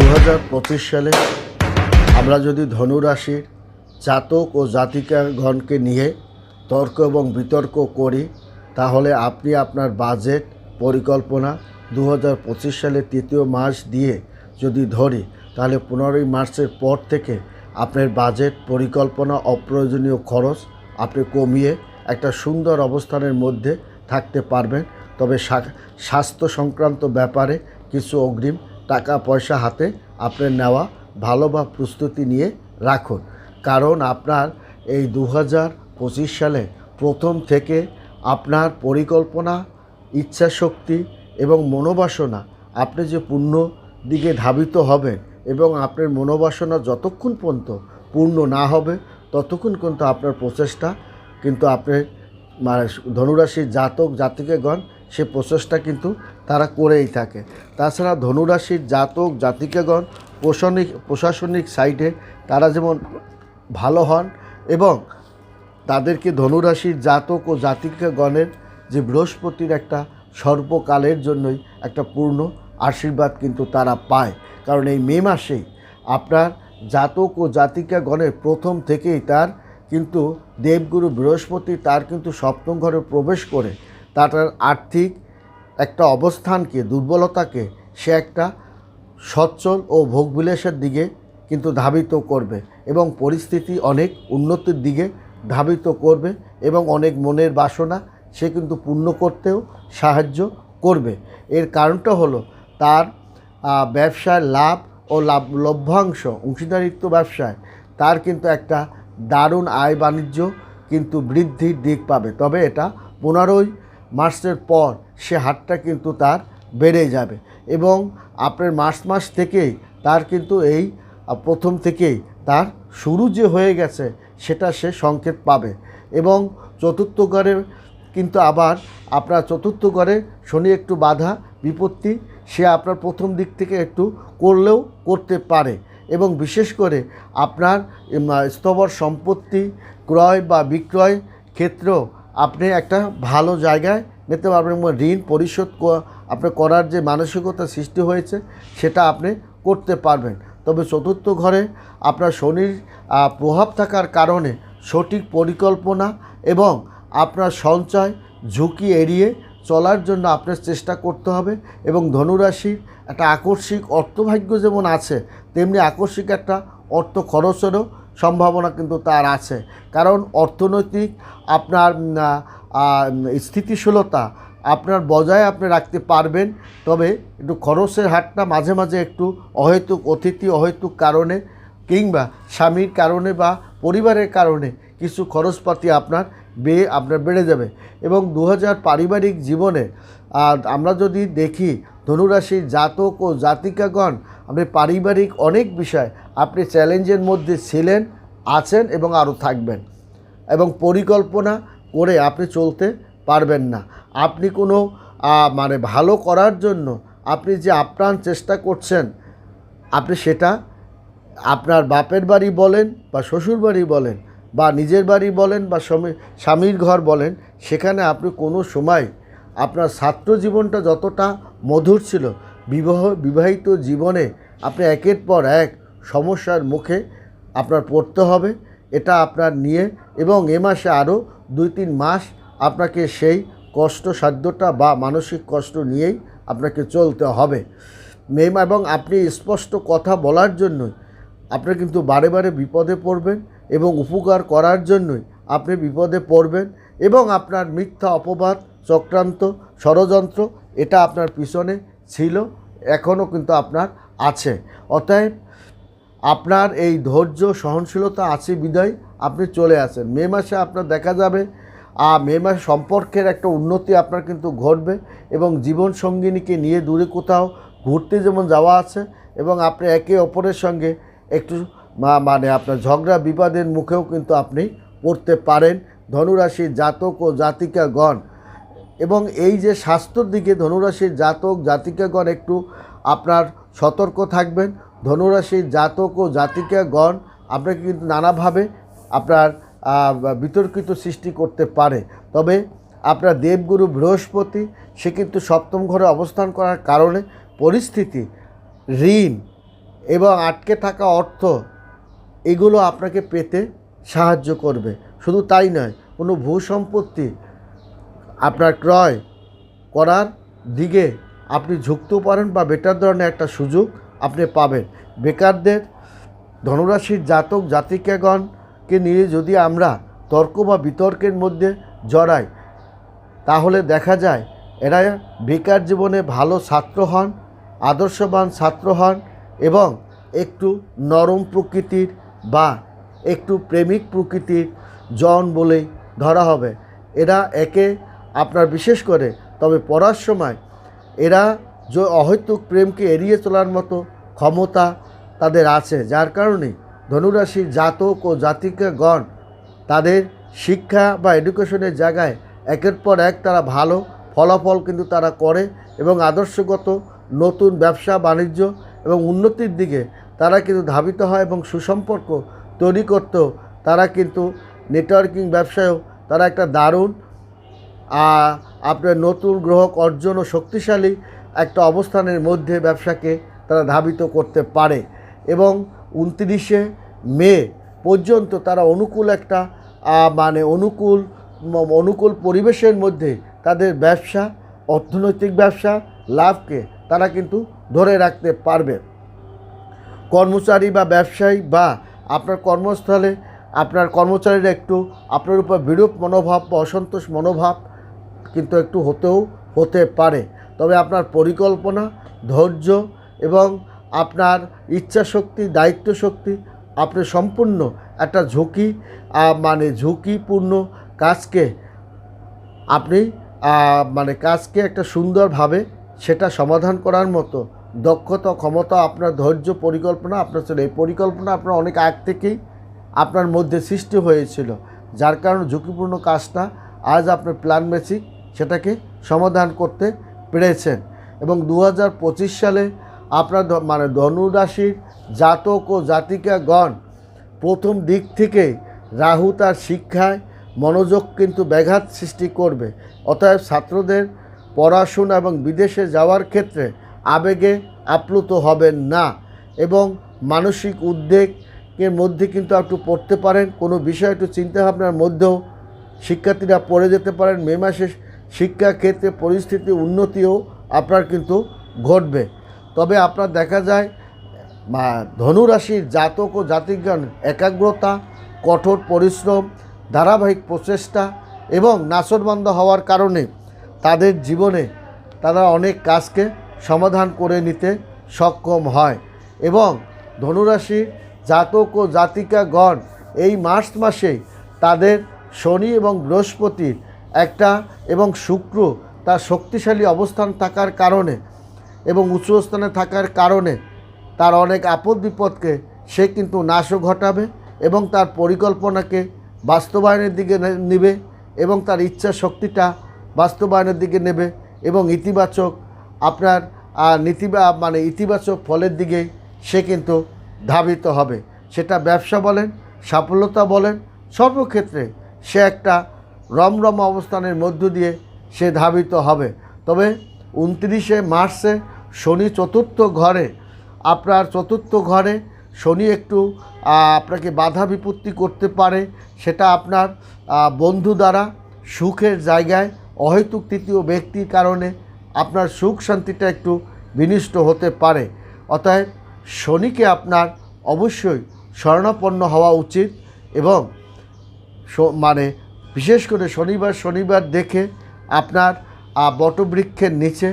দু হাজার পঁচিশ সালে আমরা যদি ধনুরাশির জাতক ও জাতিকাগণকে নিয়ে তর্ক এবং বিতর্ক করি, তাহলে আপনি আপনার বাজেট পরিকল্পনা দু হাজার সালের তৃতীয় মাস দিয়ে যদি ধরি, তাহলে পনেরোই মার্চের পর থেকে আপনার বাজেট পরিকল্পনা অপ্রয়োজনীয় খরচ আপনি কমিয়ে একটা সুন্দর অবস্থানের মধ্যে থাকতে পারবেন। তবে স্বাস্থ্য সংক্রান্ত ব্যাপারে কিছু অগ্রিম টাকা পয়সা হাতে আপনার নেওয়া ভালো বা প্রস্তুতি নিয়ে রাখুন। কারণ আপনার এই দু হাজার পঁচিশ সালে প্রথম থেকে আপনার পরিকল্পনা, ইচ্ছাশক্তি এবং মনোবাসনা আপনি যে পূর্ণ দিকে ধাবিত হবেন এবং আপনার মনোবাসনা যতক্ষণ পর্যন্ত পূর্ণ না হবে, ততক্ষণ কিন্তু আপনার প্রচেষ্টা কিন্তু আপনি মানে ধনুরাশির জাতক, জাতিকেগণ সে প্রচেষ্টা কিন্তু তারা করেই থাকে। তাছাড়া ধনুরাশির জাতক, জাতিকাগণ, প্রশাসনিক প্রশাসনিক সাইডে তারা যেমন ভালো হন এবং তাদেরকে ধনুরাশির জাতক ও জাতিকাগণের যে বৃহস্পতির একটা সর্বকালের জন্যই একটা পূর্ণ আশীর্বাদ কিন্তু তারা পায়। কারণ এই মে মাসেই আপনার জাতক ও জাতিকাগণের প্রথম থেকেই তার কিন্তু দেবগুরু বৃহস্পতি তার কিন্তু সপ্তম ঘরে প্রবেশ করে, তার আর্থিক একটা অবস্থানকে, দুর্বলতাকে সে একটা সচ্ছল ও ভোগবিলাসের দিকে কিন্তু ধাবিত করবে এবং পরিস্থিতি অনেক উন্নতির দিকে ধাবিত করবে এবং অনেক মনের বাসনা সে কিন্তু পূর্ণ করতেও সাহায্য করবে। এর কারণটা হলো তার ব্যবসায় লাভ ও লাভ, লভ্যাংশ, অংশীদারিত্ব ব্যবসায় তার কিন্তু একটা দারুণ আয় বাণিজ্য কিন্তু বৃদ্ধির দিক পাবে। তবে এটা পনেরোই মার্চের পর সে হারটা কিন্তু তার বেড়ে যাবে এবং আপনার মার্চ মাস থেকেই তার কিন্তু এই প্রথম থেকেই তার শুরু যে হয়ে গেছে সেটা সে সংকেত পাবে এবং চতুর্থ ঘরে কিন্তু আবার আপনার চতুর্থ ঘরে শনি একটু বাধা, বিপত্তি, সে আপনার প্রথম দিক থেকে একটু করলেও করতে পারে এবং বিশেষ করে আপনার স্থবর সম্পত্তি, ক্রয় বা বিক্রয় ক্ষেত্রেও আপনি একটা ভালো জায়গায় নিতে পারবেন এবং ঋণ পরিশোধ আপনার করার যে মানসিকতা সৃষ্টি হয়েছে, সেটা আপনি করতে পারবেন। তবে চতুর্থ ঘরে আপনার শনির প্রভাব থাকার কারণে সঠিক পরিকল্পনা এবং আপনার সঞ্চয় ঝুঁকি এড়িয়ে চলার জন্য আপনার চেষ্টা করতে হবে এবং ধনুরাশির একটা আকস্মিক অর্থভাগ্য যেমন আছে, তেমনি আকস্মিক একটা অর্থ খরচেরও সম্ভাবনা কিন্তু তার আছে। কারণ অর্থনৈতিক আপনার স্থিতিশীলতা আপনার বজায় আপনি রাখতে পারবেন। তবে একটু খরচের হারটা মাঝে মাঝে একটু অহেতুক অতিথি, অহেতুক কারণে কিংবা স্বামীর কারণে বা পরিবারের কারণে কিছু খরচপাতি আপনার বেয়ে আপনার বেড়ে যাবে। এবং দু হাজার পারিবারিক জীবনে আমরা যদি দেখি ধনুরাশির জাতক ও জাতিকাগণ, আপনি পারিবারিক অনেক বিষয় আপনি চ্যালেঞ্জের মধ্যে ছিলেন, আছেন এবং আরও থাকবেন। এবং পরিকল্পনা করে আপনি চলতে পারবেন না। আপনি কোনো মানে ভালো করার জন্য আপনি যে আপ্রাণ চেষ্টা করছেন, আপনি সেটা আপনার বাপের বাড়ি বলেন বা শ্বশুর বাড়ি বলেন বা নিজের বাড়ি বলেন বা স্বামী, স্বামীর ঘর বলেন, সেখানে আপনি কোনো সময় আপনার ছাত্র জীবনটা যতটা মধুর ছিল, বিবাহ, বিবাহিত জীবনে আপনি একের পর এক সমস্যার মুখে আপনার পড়তে হবে, এটা আপনার নিয়ে এবং এ মাসে আরও দুই তিন মাস আপনাকে সেই কষ্ট সাধ্যটা বা মানসিক কষ্ট নিয়েই আপনাকে চলতে হবে। মেম, এবং আপনি স্পষ্ট কথা বলার জন্যই আপনি কিন্তু বারে বারে বিপদে পড়বেন এবং উপকার করার জন্যই আপনি বিপদে পড়বেন এবং আপনার মিথ্যা অপবাদ, চক্রান্ত, ষড়যন্ত্র এটা আপনার পিছনে ছিল, এখনও কিন্তু আপনার আছে। অতএব আপনার এই ধৈর্য, সহনশীলতা আছে বিদায়। আপনি চলে আসেন। মে মাসে আপনার দেখা যাবে। আর মে মাস সম্পর্কের একটা উন্নতি আপনার কিন্তু ঘটবে এবং জীবন সঙ্গিনীকে নিয়ে দূরে কোথাও ঘুরতে যেমন যাওয়া আছে এবং আপনি একে অপরের সঙ্গে একটু মানে আপনার ঝগড়া বিবাদের মুখেও কিন্তু আপনি পড়তে পারেন। ধনুরাশির জাতক ও জাতিকাগণ এবং এই যে স্বাস্থ্যর দিকে ধনুরাশির জাতক, জাতিকাগণ একটু আপনার সতর্ক থাকবেন। ধনুরাশির জাতক ও জাতিকাগণ আপনাকে কিন্তু নানাভাবে আপনার বিতর্কিত সৃষ্টি করতে পারে। তবে আপনার দেবগুরু বৃহস্পতি, সে কিন্তু সপ্তম ঘরে অবস্থান করার কারণে পরিস্থিতি, ঋণ এবং আটকে থাকা অর্থ, এগুলো আপনাকে পেতে সাহায্য করবে। শুধু তাই নয়, কোনো ভূ সম্পত্তি আপনার ক্রয় করার দিকে আপনি ঝুঁকতেও পারেন বা বেটার ধরনের একটা সুযোগ আপনি পাবেন। বেকারদের, ধনুরাশির জাতক জাতিকাগণকে নিয়ে যদি আমরা তর্ক বা বিতর্কের মধ্যে জড়াই, তাহলে দেখা যায় এরা বেকার জীবনে ভালো ছাত্র হন, আদর্শবান ছাত্র হন এবং একটু নরম প্রকৃতির বা একটু প্রেমিক প্রকৃতির জন বলেই ধরা হবে। এরা একে আপনার বিশেষ করে, তবে পড়ার সময় এরা যে অহৈতুক প্রেমকে এড়িয়ে চলার মতো ক্ষমতা তাদের আছে, যার কারণে ধনুরাশির জাতক ও জাতিকাগণ তাদের শিক্ষা বা এডুকেশনের জায়গায় একের পর এক তারা ভালো ফলাফল কিন্তু তারা করে এবং আদর্শগত নতুন ব্যবসা, বাণিজ্য এবং উন্নতির দিকে তারা কিন্তু ধাবিত হয় এবং সুসম্পর্ক তৈরি করতেও তারা কিন্তু নেটওয়ার্কিং ব্যবসায়ও তারা একটা দারুণ আপনার নতুন গ্রহক অর্জন ও শক্তিশালী একটা অবস্থানের মধ্যে ব্যবসাকে তারা ধাবিত করতে পারে এবং উনত্রিশে মে পর্যন্ত তারা অনুকূল একটা মানে অনুকূল অনুকূল পরিবেশের মধ্যে তাদের ব্যবসা, অর্থনৈতিক ব্যবসা, লাভকে তারা কিন্তু ধরে রাখতে পারবে। কর্মচারী বা ব্যবসায়ী বা আপনার কর্মস্থলে আপনার কর্মচারীরা একটু আপনার উপর বিরূপ মনোভাব বা অসন্তোষ মনোভাব কিন্তু একটু হতেও হতে পারে। তবে আপনার পরিকল্পনা, ধৈর্য এবং আপনার ইচ্ছা শক্তি, দায়িত্ব শক্তি, আপনি সম্পূর্ণ একটা ঝুঁকি মানে ঝুঁকিপূর্ণ কাজকে আপনি মানে কাজকে একটা সুন্দরভাবে সেটা সমাধান করার মতো দক্ষতা, ক্ষমতা, আপনার ধৈর্য পরিকল্পনা, আপনার ছিল, এই পরিকল্পনা আপনার অনেক আগ থেকেই আপনার মধ্যে সৃষ্টি হয়েছিল। যার কারণে ঝুঁকিপূর্ণ কাজটা আজ আপনি প্ল্যান বেসিক সেটাকে সমাধান করতে পেরেছেন। এবং দু হাজার পঁচিশ সালে আপনার মানে ধনুরাশির জাতক ও জাতিকাগণ প্রথম দিক থেকে রাহু তার শিক্ষায় মনোযোগ কিন্তু ব্যাঘাত সৃষ্টি করবে। অতএব ছাত্রদের পড়াশোনা এবং বিদেশে যাওয়ার ক্ষেত্রে আবেগে আপ্লুত হবেন না এবং মানসিক উদ্বেগের মধ্যে কিন্তু একটু পড়তে পারেন। কোনো বিষয় একটু চিন্তাভাবনার মধ্যেও শিক্ষার্থীরা পড়ে যেতে পারেন। মে মাসে শিক্ষা ক্ষেত্রে পরিস্থিতি উন্নতিও আপনার কিন্তু ঘটবে। তবে আপনার দেখা যায় ধনুরাশির জাতক ও জাতিজ্ঞান একাগ্রতা, কঠোর পরিশ্রম, ধারাবাহিক প্রচেষ্টা এবং নাসরবন্ধ হওয়ার কারণে তাদের জীবনে তারা অনেক কাজকে সমাধান করে নিতে সক্ষম হয় এবং ধনুরাশির জাতক ও জাতিকাগণ এই মার্চ মাসে তাদের শনি এবং বৃহস্পতির একটা এবং শুক্র তার শক্তিশালী অবস্থান থাকার কারণে এবং উঁচু স্থানে থাকার কারণে তার অনেক আপদ বিপদকে সে কিন্তু নাশও ঘটাবে এবং তার পরিকল্পনাকে বাস্তবায়নের দিকে নেবে এবং তার ইচ্ছা শক্তিটা বাস্তবায়নের দিকে নেবে এবং ইতিবাচক আপনার নীতিবা মানে ইতিবাচক ফলের দিকে সে কিন্তু ধাবিত হবে। সেটা ব্যবসা বলেন, সাফল্যতা বলেন, সর্বক্ষেত্রে সে একটা রমরম অবস্থানের মধ্য দিয়ে সে ধাবিত হবে। তবে উনত্রিশে মার্চে শনি চতুর্থ ঘরে। আপনার চতুর্থ ঘরে শনি একটু আপনাকে বাধা বিপত্তি করতে পারে, সেটা আপনার বন্ধু দ্বারা সুখের জায়গায়, অহেতুক তৃতীয় ব্যক্তির কারণে আপনার সুখ শান্তিটা একটু বিনিষ্ট হতে পারে। অতএব শনিকে আপনার অবশ্যই স্বর্ণাপন্ন হওয়া উচিত এবং মানে বিশেষ করে শনিবার শনিবার দেখে আপনার বটবৃক্ষের নিচে।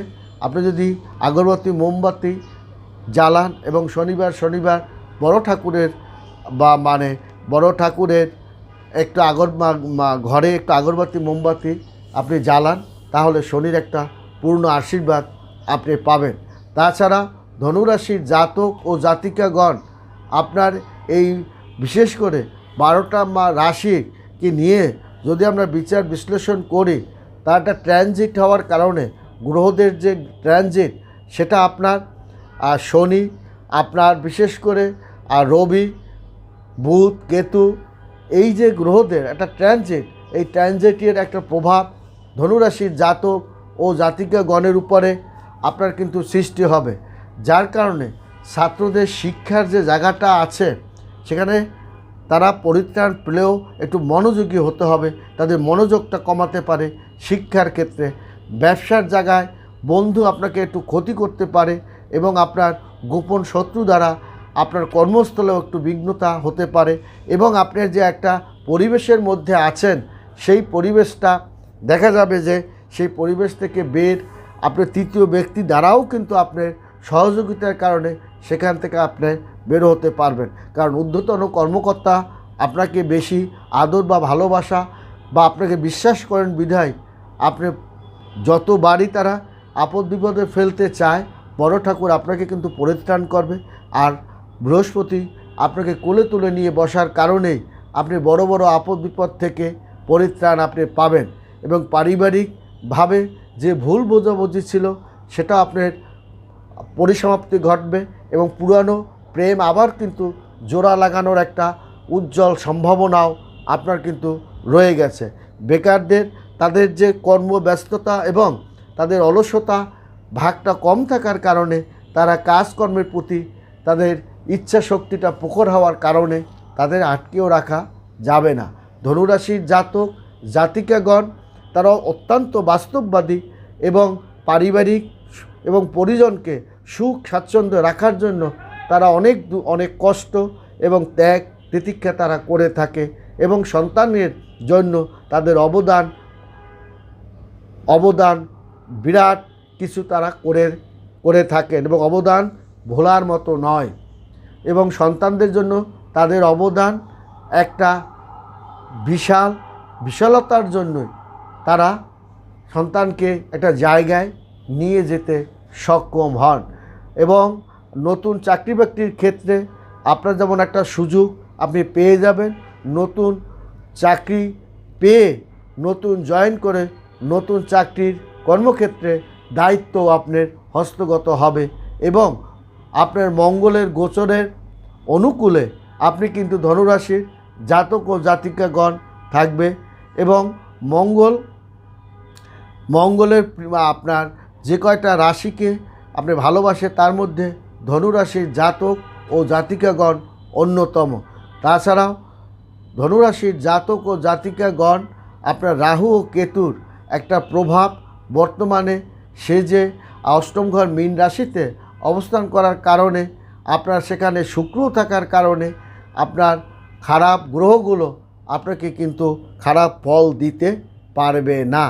আপনি যদি আগরবাতি, মোমবাতি জ্বালান এবং শনিবার শনিবার বড় ঠাকুরের বা মানে বড় ঠাকুরের একটু আগর ঘরে একটু আগরবাতি, মোমবাতি আপনি জ্বালান, তাহলে শনির একটা পূর্ণ আশীর্বাদ আপনি পাবেন। তাছাড়া ধনুরাশির জাতক ও জাতিকাগণ, আপনার এই বিশেষ করে বারোটা মা রাশিকে নিয়ে যদি আমরা বিচার বিশ্লেষণ করি তা একটা ট্রানজিট হওয়ার কারণে গ্রহদের যে ট্রানজিট সেটা আপনার আর শনি, আপনার বিশেষ করে, আর রবি, বুধ, কেতু, এই যে গ্রহদের একটা ট্রানজিট এই ট্রানজিটের একটা প্রভাব ধনুরাশির জাতক ও জাতিকা গণের উপরে আপনার কিন্তু সৃষ্টি হবে। যার কারণে ছাত্রদের শিক্ষার যে জায়গাটা আছে, সেখানে তারা পরিত্রাণ পেলেও একটু মনোযোগী হতে হবে, তাদের মনোযোগটা কমাতে পারে শিক্ষার ক্ষেত্রে। ব্যবসার জায়গায় বন্ধু আপনাকে একটু ক্ষতি করতে পারে এবং আপনার গোপন শত্রু দ্বারা আপনার কর্মস্থলেও একটু বিঘ্নতা হতে পারে এবং আপনার যে একটা পরিবেশের মধ্যে আছেন, সেই পরিবেশটা দেখা যাবে যে সেই পরিবেশ থেকে বের আপনার তৃতীয় ব্যক্তি দ্বারাও কিন্তু আপনার সহযোগিতার কারণে সেখান থেকে আপনি বের হতে পারবেন। কারণ ঊর্ধ্বতন কর্মকর্তা আপনাকে বেশি আদর বা ভালোবাসা বা আপনাকে বিশ্বাস করেন বিধায় আপনি যতবারই তারা আপদ বিপদে ফেলতে চায়, বড় ঠাকুর আপনাকে কিন্তু পরিত্রাণ করবে। আর বৃহস্পতি আপনাকে কোলে তুলে নিয়ে বসার কারণেই আপনি বড় বড় আপদ বিপদ থেকে পরিত্রাণ আপনি পাবেন এবং পারিবারিকভাবে যে ভুল বোঝাবুঝি ছিল সেটা আপনার পরিসমাপ্তি ঘটবে। এবং পুরানো প্রেম আবার কিন্তু জোড়া লাগানোর একটা উজ্জ্বল সম্ভাবনাও আপনার কিন্তু রয়ে গেছে। বেকারদের, তাদের যে কর্মব্যস্ততা এবং তাদের অলসতা ভাগটা কম থাকার কারণে তারা কাজকর্মের প্রতি তাদের ইচ্ছা শক্তিটা প্রখর হওয়ার কারণে তাদের আটকেও রাখা যাবে না। ধনুরাশির জাতক, জাতিকাগণ তারা অত্যন্ত বাস্তববাদী এবং পারিবারিক এবং পরিজনকে সুখ স্বাচ্ছন্দ্য রাখার জন্য তারা অনেক অনেক কষ্ট এবং ত্যাগ তিতিক্ষা তারা করে থাকে এবং সন্তানের জন্য তাদের অবদান অবদান বিরাট কিছু তারা করে করে থাকেন এবং অবদান ভোলার মতো নয় এবং সন্তানদের জন্য তাদের অবদান একটা বিশাল, বিশালতার জন্যই তারা সন্তানকে একটা জায়গায় নিয়ে যেতে সক্ষম হন। এবং নতুন চাকরি বাকরির ক্ষেত্রে আপনার যেমন একটা সুযোগ, আপনি পেয়ে যাবেন নতুন চাকরি পেয়ে, নতুন জয়েন করে নতুন চাকরির কর্মক্ষেত্রে দায়িত্ব আপনার হস্তগত হবে এবং আপনার মঙ্গলের গোচরের অনুকূলে আপনি কিন্তু ধনুরাশির জাতক ও জাতিকাগণ থাকবে এবং মঙ্গল, মঙ্গলের আপনার যে কয়টা রাশিকে আপনি ভালোবাসে তার মধ্যে ধনুরাশির জাতক ও জাতিকাগণ অন্যতম। তাছাড়াও ধনুরাশির জাতক ও জাতিকাগণ আপনার রাহু ও কেতুর একটা প্রভাব বর্তমানে সে যে অষ্টম ঘর মীন রাশিতে অবস্থান করার কারণে, আপনার সেখানে শুক্র থাকার কারণে আপনার খারাপ গ্রহগুলো আপনাকে কিন্তু খারাপ ফল দিতে পারবে না।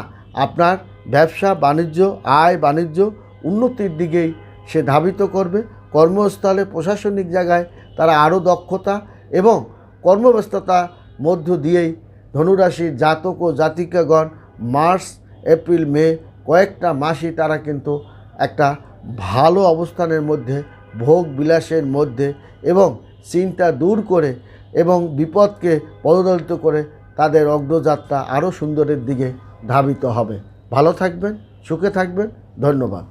আপনার ব্যবসা, বাণিজ্য, আয়, বাণিজ্য উন্নতির দিকেই সে ধাবিত করবে। কর্মস্থলে প্রশাসনিক জায়গায় তারা আরও দক্ষতা এবং কর্মব্যস্ততা মধ্য দিয়েই ধনুরাশির জাতক ও জাতিকাগণ মার্চ, এপ্রিল, মে কয়েকটা মাসই তারা কিন্তু একটা ভালো অবস্থানের মধ্যে, ভোগ বিলাসের মধ্যে এবং চিন্তা দূর করে এবং বিপদকে পদদলিত করে তাদের অগ্রযাত্রা আরও সুন্দরের দিকে ধাবিত হবে। ভালো থাকবেন, সুখে থাকবেন। ধন্যবাদ।